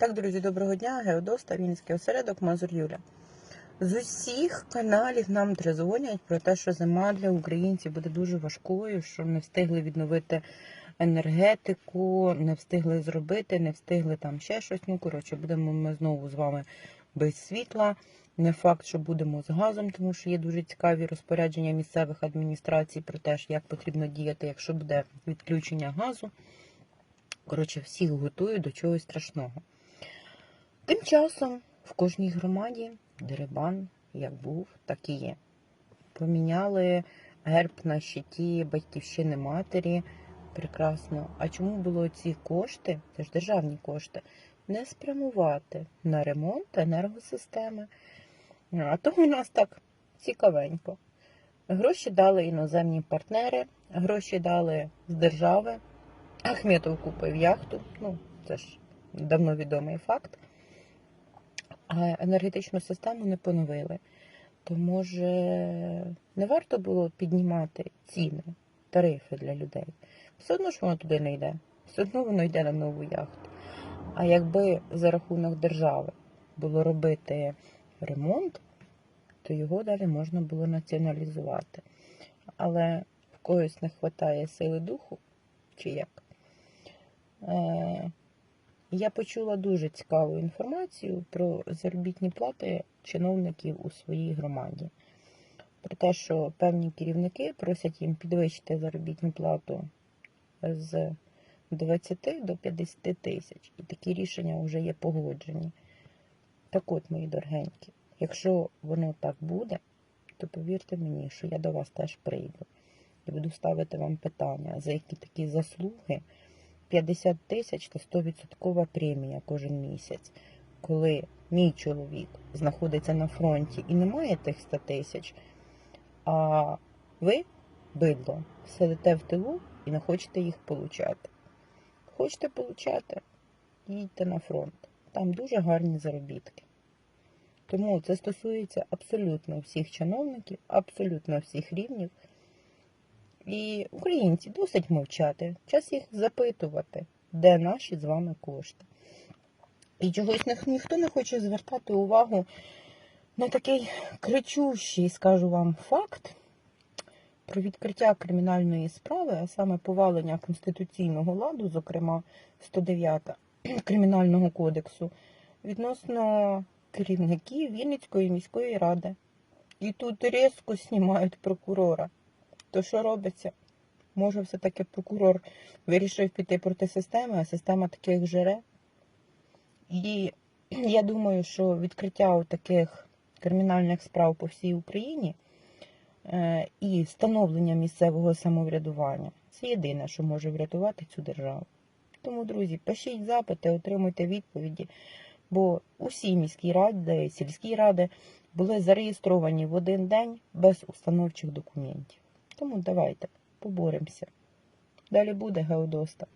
Так, друзі, доброго дня. Геодоста, Вінницький осередок, Мазур Юля. З усіх каналів нам трезвонять про те, що зима для українців буде дуже важкою, що не встигли відновити енергетику, не встигли зробити, не встигли там ще щось. Ну, коротше, будемо ми знову з вами без світла. Не факт, що будемо з газом, тому що є дуже цікаві розпорядження місцевих адміністрацій про те, як потрібно діяти, якщо буде відключення газу. Коротше, всіх готую до чогось страшного. Тим часом в кожній громаді дерибан як був, так і є. Поміняли герб на щиті батьківщини матері. Прекрасно. А чому було ці кошти, це ж державні кошти, не спрямувати на ремонт енергосистеми? А то у нас так цікавенько. Гроші дали іноземні партнери, гроші дали з держави. Ахметов купив яхту, ну це ж давно відомий факт. А енергетичну систему не поновили. То може не варто було піднімати ціни, тарифи для людей. Все одно ж воно туди не йде. Все одно воно йде на нову яхту. А якби за рахунок держави було робити ремонт, то його далі можна було націоналізувати. Але в когось не вистачає сили духу, чи як? Я почула дуже цікаву інформацію про заробітні плати чиновників у своїй громаді. Про те, що певні керівники просять їм підвищити заробітну плату з 20 до 50 тисяч. І такі рішення вже є погоджені. Так от, мої дорогенькі, якщо воно так буде, то повірте мені, що я до вас теж прийду і буду ставити вам питання, за які такі заслуги. 50 тисяч це 100% премія кожен місяць. Коли мій чоловік знаходиться на фронті і не має тих 100 тисяч, а ви, бидло, сидите в тилу і не хочете їх получати. Хочете получати, їдьте на фронт. Там дуже гарні заробітки. Тому це стосується абсолютно всіх чиновників, абсолютно всіх рівнів. І українці досить мовчати, час їх запитувати, де наші з вами кошти. І чогось ніхто не хоче звертати увагу на такий кричущий, скажу вам, факт про відкриття кримінальної справи, а саме повалення конституційного ладу, зокрема 109 Кримінального кодексу, відносно керівників Вінницької міської ради. І тут різко знімають прокурора. То що робиться? Може, все-таки прокурор вирішив піти проти системи, а система таких жере. І я думаю, що відкриття таких кримінальних справ по всій Україні е, і встановлення місцевого самоврядування це єдине, що може врятувати цю державу. Тому, друзі, пишіть запити, отримуйте відповіді, бо усі міські ради, сільські ради були зареєстровані в один день без установчих документів. Тому давайте поборемося. Далі буде Геодоста.